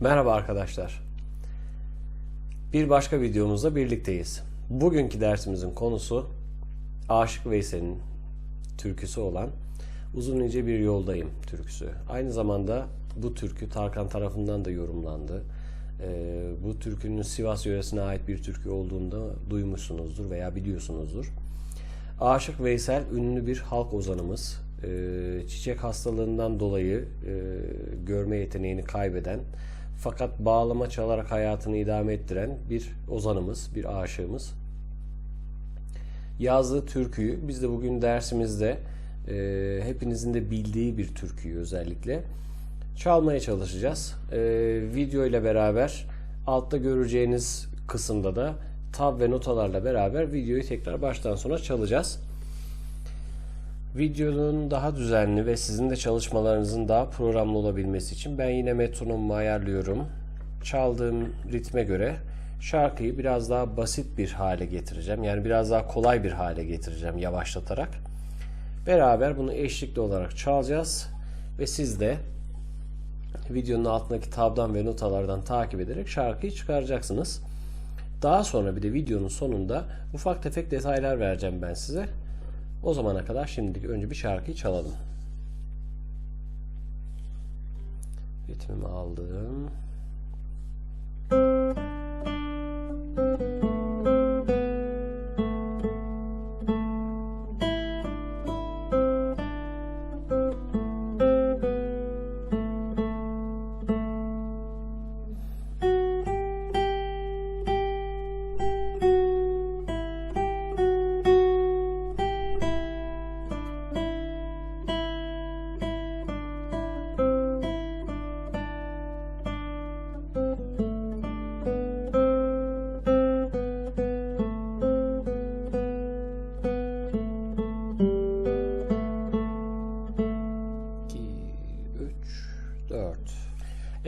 Merhaba arkadaşlar. Bir başka videomuzda birlikteyiz. Bugünkü dersimizin konusu Aşık Veysel'in türküsü olan Uzun ince bir yoldayım türküsü. Aynı zamanda bu türkü Tarkan tarafından da yorumlandı. Ee, bu türkünün Sivas yöresine ait bir türkü olduğunda duymuşsunuzdur veya biliyorsunuzdur. Aşık Veysel ünlü bir halk ozanımız. Ee, çiçek hastalığından dolayı e, görme yeteneğini kaybeden fakat bağlama çalarak hayatını idame ettiren bir ozanımız, bir aşığımız. Yazdığı türküyü biz de bugün dersimizde e, hepinizin de bildiği bir türküyü özellikle çalmaya çalışacağız. E, video ile beraber altta göreceğiniz kısımda da tab ve notalarla beraber videoyu tekrar baştan sona çalacağız. Videonun daha düzenli ve sizin de çalışmalarınızın daha programlı olabilmesi için ben yine metronomumu ayarlıyorum. Çaldığım ritme göre şarkıyı biraz daha basit bir hale getireceğim. Yani biraz daha kolay bir hale getireceğim yavaşlatarak. Beraber bunu eşlikli olarak çalacağız ve siz de videonun altındaki tabdan ve notalardan takip ederek şarkıyı çıkaracaksınız. Daha sonra bir de videonun sonunda ufak tefek detaylar vereceğim ben size. O zamana kadar şimdilik önce bir şarkıyı çalalım. Ritmimi aldım.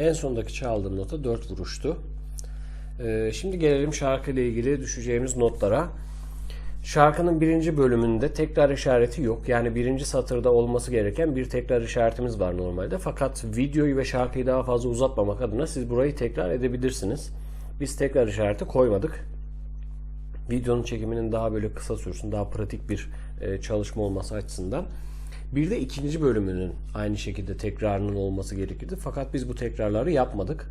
En sondaki çaldığım nota dört vuruştu. Ee, şimdi gelelim şarkıyla ilgili düşeceğimiz notlara. Şarkının birinci bölümünde tekrar işareti yok. Yani birinci satırda olması gereken bir tekrar işaretimiz var normalde. Fakat videoyu ve şarkıyı daha fazla uzatmamak adına siz burayı tekrar edebilirsiniz. Biz tekrar işareti koymadık. Videonun çekiminin daha böyle kısa sürsün, daha pratik bir e, çalışma olması açısından. Bir de ikinci bölümünün aynı şekilde tekrarının olması gerekirdi. Fakat biz bu tekrarları yapmadık.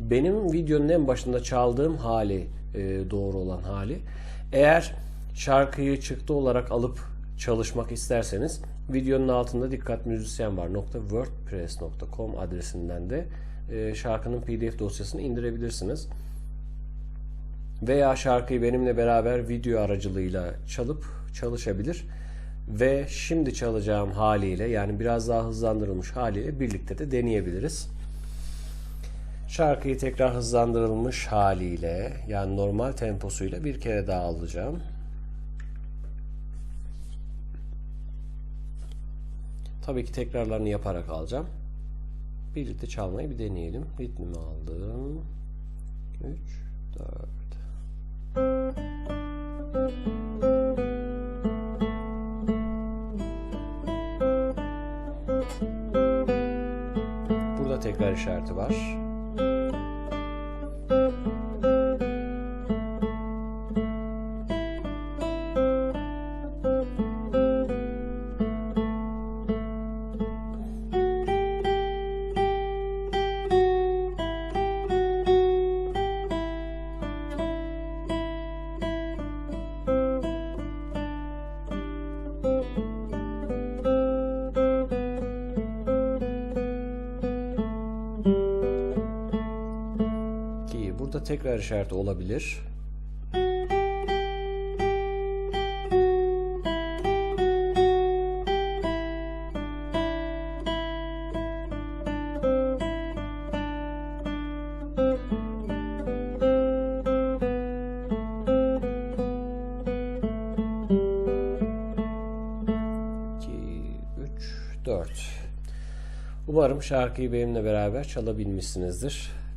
Benim videonun en başında çaldığım hali e, doğru olan hali. Eğer şarkıyı çıktı olarak alıp çalışmak isterseniz videonun altında dikkat müzisyen var .wordpress.com adresinden de e, şarkının pdf dosyasını indirebilirsiniz. Veya şarkıyı benimle beraber video aracılığıyla çalıp çalışabilir ve şimdi çalacağım haliyle yani biraz daha hızlandırılmış haliyle birlikte de deneyebiliriz. Şarkıyı tekrar hızlandırılmış haliyle yani normal temposuyla bir kere daha alacağım. Tabii ki tekrarlarını yaparak alacağım. Birlikte çalmayı bir deneyelim. Ritmimi aldım. 3 4 Burada tekrar işareti var. Burada tekrar işareti olabilir. Umarım şarkıyı benimle beraber çalabilmişsinizdir.